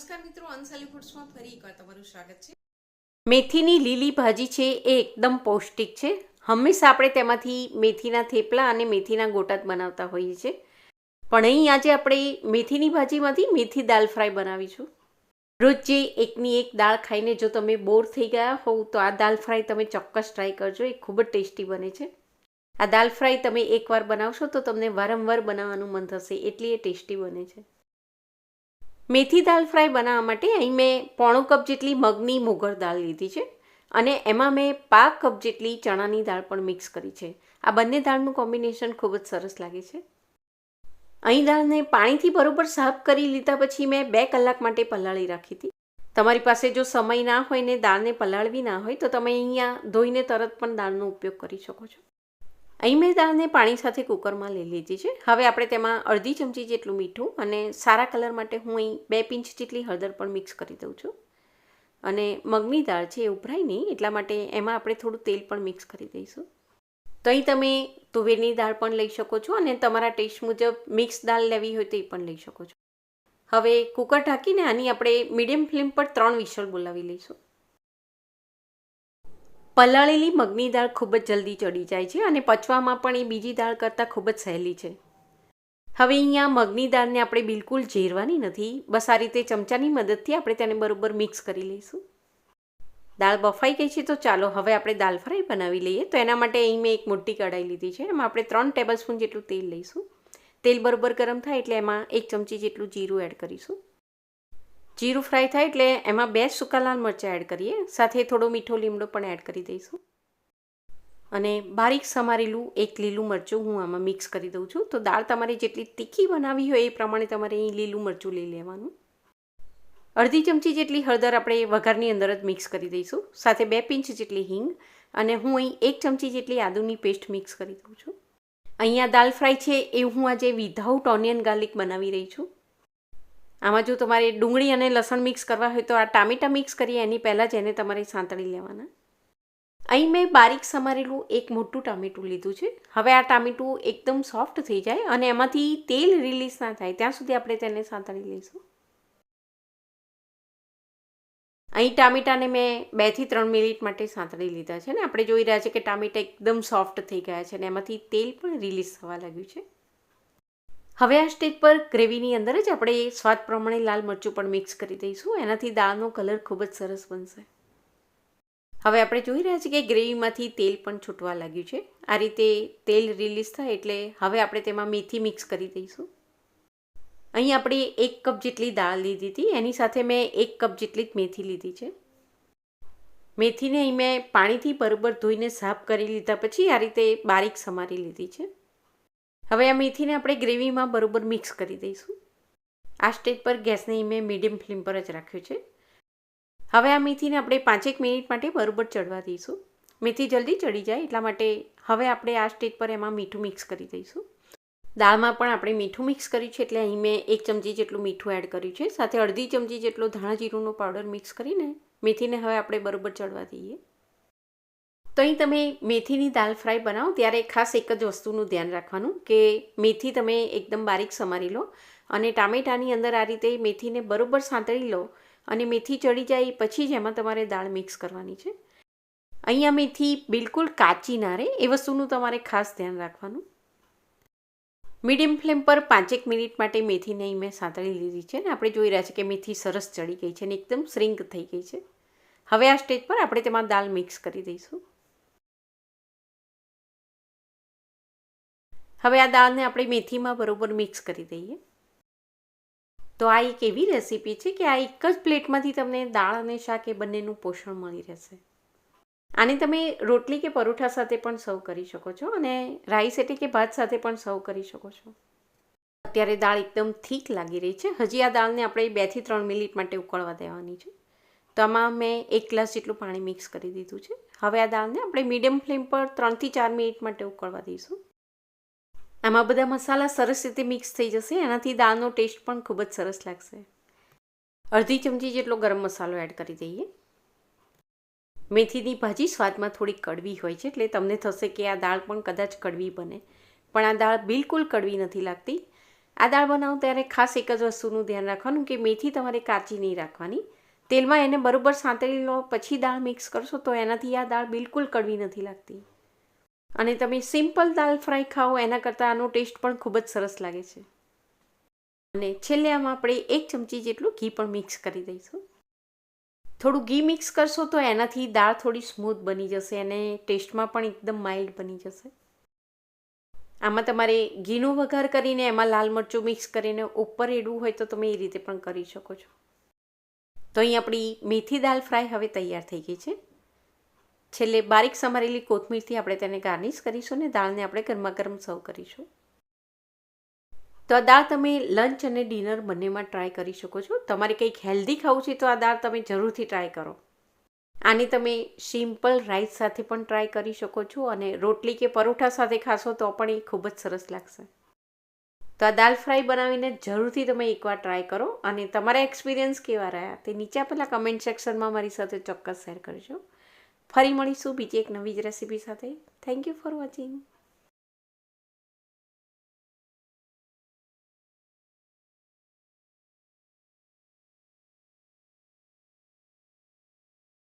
નમસ્કાર મિત્રો અનસાલી ફૂડ્સમાં ફરી એકવાર તમારું સ્વાગત છે. મેથીની લીલી ભાજી છે એ એકદમ પૌષ્ટિક છે. હંમેશા આપણે તેમાંથી મેથીના થેપલા અને મેથીના ગોટા જ બનાવતા હોઈએ છીએ. પણ અહીં આજે આપણે મેથીની ભાજીમાંથી મેથી દાલ ફ્રાય બનાવીશું. રોજ જે એકની એક દાળ ખાઈને જો તમે બોર થઈ ગયા હોવ તો આ દાલ ફ્રાય તમે ચોક્કસ ટ્રાય કરજો, એ ખૂબ જ ટેસ્ટી બને છે. આ દાલ ફ્રાય તમે એકવાર બનાવશો તો તમને વારંવાર બનાવવાનું મન થશે, એટલી એ ટેસ્ટી બને છે. મેથી દાલ ફ્રાય બનાવવા માટે અહીં મેં પોણો કપ જેટલી મગની મોગર દાળ લીધી છે અને એમાં મેં પાંચ કપ જેટલી ચણાની દાળ પણ મિક્સ કરી છે. આ બંને દાળનું કોમ્બિનેશન ખૂબ જ સરસ લાગે છે. અહીં દાળને પાણીથી બરોબર સાફ કરી લીધા પછી મેં બે કલાક માટે પલાળી રાખી હતી. તમારી પાસે જો સમય ના હોય ને દાળને પલાળવી ના હોય તો તમે અહીંયા ધોઈને તરત પણ દાળનો ઉપયોગ કરી શકો છો. અહીં મેં દાળને પાણી સાથે કુકરમાં લઈ લીધી છે. હવે આપણે તેમાં અડધી ચમચી જેટલું મીઠું અને સારા કલર માટે હું અહીં બે પિંચ જેટલી હળદર પણ મિક્સ કરી દઉં છું. અને મગની દાળ છે એ ઉભરાય નહીં એટલા માટે એમાં આપણે થોડું તેલ પણ મિક્સ કરી દઈશું. તો અહીં તમે તુવેરની દાળ પણ લઈ શકો છો અને તમારા ટેસ્ટ મુજબ મિક્સ દાળ લેવી હોય તો એ પણ લઈ શકો છો. હવે કુકર ઢાંકીને આની આપણે મીડિયમ ફ્લેમ પર ત્રણ વિશળ બોલાવી લઈશું. પલાળેલી મગની દાળ ખૂબ જ જલ્દી ચડી જાય છે અને પચવામાં પણ એ બીજી દાળ કરતાં ખૂબ જ સહેલી છે. હવે અહીંયા મગની દાળને આપણે બિલકુલ ઝેરવાની નથી. બસ આ રીતે ચમચાની મદદથી આપણે તેને બરાબર મિક્સ કરી લઈશું. દાળ બફાઈ ગઈ છે તો ચાલો હવે આપણે દાલ ફ્રાય બનાવી લઈએ. તો એના માટે અહીં મેં એક મોટી કઢાઈ લીધી છે. એમાં આપણે ત્રણ ટેબલ જેટલું તેલ લઈશું. તેલ બરોબર ગરમ થાય એટલે એમાં એક ચમચી જેટલું જીરું એડ કરીશું. જીરું ફ્રાય થાય એટલે એમાં બે સૂકા લાલ મરચાં એડ કરીએ. સાથે થોડો મીઠો લીમડો પણ એડ કરી દઈશું. અને બારીક સમારેલું એક લીલું મરચું હું આમાં મિક્સ કરી દઉં છું. તો દાળ તમારે જેટલી તીખી બનાવી હોય એ પ્રમાણે તમારે અહીં લીલું મરચું લઈ લેવાનું. અડધી ચમચી જેટલી હળદર આપણે વઘારની અંદર જ મિક્સ કરી દઈશું. સાથે બે પિંચ જેટલી હિંગ અને હું અહીં એક ચમચી જેટલી આદુની પેસ્ટ મિક્સ કરી દઉં છું. અહીંયા દાલ ફ્રાય છે એ હું આજે વિધાઉટ ઓનિયન ગાર્લિક બનાવી રહી છું. આમાં જો તમારે ડુંગળી અને લસણ મિક્સ કરવા હોય તો આ ટામેટાં મિક્સ કરીએ, એની પહેલાં જ એને તમારે સાંતળી લેવાના. અહીં મેં બારીક સમારેલું એક મોટું ટામેટું લીધું છે. હવે આ ટામેટું એકદમ સોફ્ટ થઈ જાય અને એમાંથી તેલ રિલીઝ ના થાય. ત્યાં સુધી આપણે તેને સાંતળી લઈશું. અહીં ટામેટાને મેં બેથી ત્રણ મિનિટ માટે સાંતળી લીધા છે ને. આપણે જોઈ રહ્યા છે કે ટામેટા એકદમ સોફ્ટ થઈ ગયા છે અને એમાંથી તેલ પણ રિલીઝ થવા લાગ્યું છે. હવે આ સ્ટેજ પર ગ્રેવીની અંદર જ આપણે સ્વાદ પ્રમાણે લાલ મરચું પણ મિક્સ કરી દઈશું. એનાથી દાળનો કલર ખૂબ જ સરસ બનશે. હવે આપણે જોઈ રહ્યા છીએ કે ગ્રેવીમાંથી તેલ પણ છૂટવા લાગ્યું છે. આ રીતે તેલ રિલીઝ થાય એટલે હવે આપણે તેમાં મેથી મિક્સ કરી દઈશું. અહીં આપણે એક કપ જેટલી દાળ લીધી હતી. એની સાથે મેં એક કપ જેટલી જ મેથી લીધી છે. મેથીને અહીં મેં પાણીથી બરોબર ધોઈને સાફ કરી લીધા પછી આ રીતે બારીક સમારી લીધી છે. હવે આ મેથીને આપણે ગ્રેવીમાં બરોબર મિક્સ કરી દઈશું. આ સ્ટેજ પર ગેસને મેં મીડિયમ ફ્લેમ પર જ રાખ્યું છે. હવે આ મેથીને આપણે પાંચેક મિનિટ માટે બરોબર ચડવા દઈશું. મેથી જલ્દી ચડી જાય એટલા માટે હવે આપણે આ સ્ટેજ પર એમાં મીઠું મિક્સ કરી દઈશું. દાળમાં પણ આપણે મીઠું મિક્સ કર્યું છે એટલે અહીં મેં એક ચમચી જેટલું મીઠું એડ કર્યું છે. સાથે અડધી ચમચી જેટલો ધાણા જીરુંનો પાવડર મિક્સ કરીને મેથીને હવે આપણે બરોબર ચડવા દઈએ. તો અહીં તમે મેથીની દાલ ફ્રાય બનાવો, ત્યારે ખાસ એક જ વસ્તુનું ધ્યાન રાખવાનું કે મેથી તમે એકદમ બારીક સમારી લો અને ટામેટાની અંદર આ રીતે મેથીને બરોબર સાંતળી લો અને મેથી ચડી જાય પછી જ એમાં તમારે દાળ મિક્સ કરવાની છે. અહીંયા મેથી બિલકુલ કાચી ના રહે, એ વસ્તુનું તમારે ખાસ ધ્યાન રાખવાનું. મીડિયમ ફ્લેમ પર પાંચેક મિનિટ માટે મેથીને અહીં મેં સાંતળી લીધી છે ને, આપણે જોઈ રહ્યા છીએ કે મેથી સરસ ચડી ગઈ છે અને એકદમ શ્રિંક થઈ ગઈ છે. હવે આ સ્ટેજ પર આપણે તેમાં દાળ મિક્સ કરી દઈશું. હવે આ દાળને આપણે મેથીમાં બરોબર મિક્સ કરી દઈએ. તો આ એક એવી રેસીપી છે કે આ એક જ પ્લેટમાંથી તમને દાળ અને શાક એ બંનેનું પોષણ મળી રહેશે. આને તમે રોટલી કે પરોઠા સાથે પણ સર્વ કરી શકો છો અને રાઈસ એટલે કે ભાત સાથે પણ સર્વ કરી શકો છો. અત્યારે દાળ એકદમ થીક લાગી રહી છે. હજી આ દાળને આપણે બેથી ત્રણ મિનિટ માટે ઉકળવા દેવાની છે. તો આમાં મેં એક ગ્લાસ જેટલું પાણી મિક્સ કરી દીધું છે. હવે આ દાળને આપણે મીડિયમ ફ્લેમ પર ત્રણથી ચાર મિનિટ માટે ઉકળવા દઈશું. આમાં બધા મસાલા સરસ રીતે મિક્સ થઈ જશે, એનાથી દાળનો ટેસ્ટ પણ ખૂબ જ સરસ લાગશે. અડધી ચમચી જેટલો ગરમ મસાલો એડ કરી દઈએ. મેથીની ભાજી સ્વાદમાં થોડી કડવી હોય છે, એટલે તમને થશે કે આ દાળ પણ કદાચ કડવી બને. પણ આ દાળ બિલકુલ કડવી નથી લાગતી. આ દાળ બનાવો ત્યારે ખાસ એક જ વસ્તુનું ધ્યાન રાખવાનું કે મેથી તમારે કાચી નહીં રાખવાની. તેલમાં એને બરોબર સાંતળી લો, પછી દાળ મિક્સ કરશો તો એનાથી આ દાળ બિલકુલ કડવી નથી લાગતી. અને તમે સિમ્પલ દાળ ફ્રાય ખાઓ, એના કરતાં આનો ટેસ્ટ પણ ખૂબ જ સરસ લાગે છે. અને છેલ્લે આમાં આપણે એક ચમચી જેટલું ઘી પણ મિક્સ કરી દઈશું. થોડું ઘી મિક્સ કરશો તો એનાથી દાળ થોડી સ્મૂથ બની જશે અને ટેસ્ટમાં પણ એકદમ માઇલ્ડ બની જશે. આમાં તમારે ઘીનો વઘાર કરીને એમાં લાલ મરચું મિક્સ કરીને ઉપર એડવું હોય તો તમે એ રીતે પણ કરી શકો છો. તો અહીં આપણી મેથી દાળ ફ્રાય હવે તૈયાર થઈ ગઈ છે. છેલ્લે બારીક સમારેલી કોથમીરથી આપણે તેને ગાર્નિશ કરીશું અને દાળને આપણે ગરમા ગરમ સર્વ કરીશું. તો આ દાળ તમે લંચ અને ડિનર બંનેમાં ટ્રાય કરી શકો છો. તમારે કંઈક હેલ્ધી ખાવું છે તો આ દાળ તમે જરૂરથી ટ્રાય કરો. આને તમે સિમ્પલ રાઈસ સાથે પણ ટ્રાય કરી શકો છો અને રોટલી કે પરોઠા સાથે ખાશો તો પણ એ ખૂબ જ સરસ લાગશે. તો આ દાલ ફ્રાય બનાવીને જરૂરથી તમે એકવાર ટ્રાય કરો અને તમારા એક્સપિરિયન્સ કેવા રહ્યા તે નીચે આપેલા કમેન્ટ સેક્શનમાં મારી સાથે ચોક્કસ શેર કરજો. ફરી મળીશું બીજી એક નવી જ રેસીપી સાથે. Thank you for watching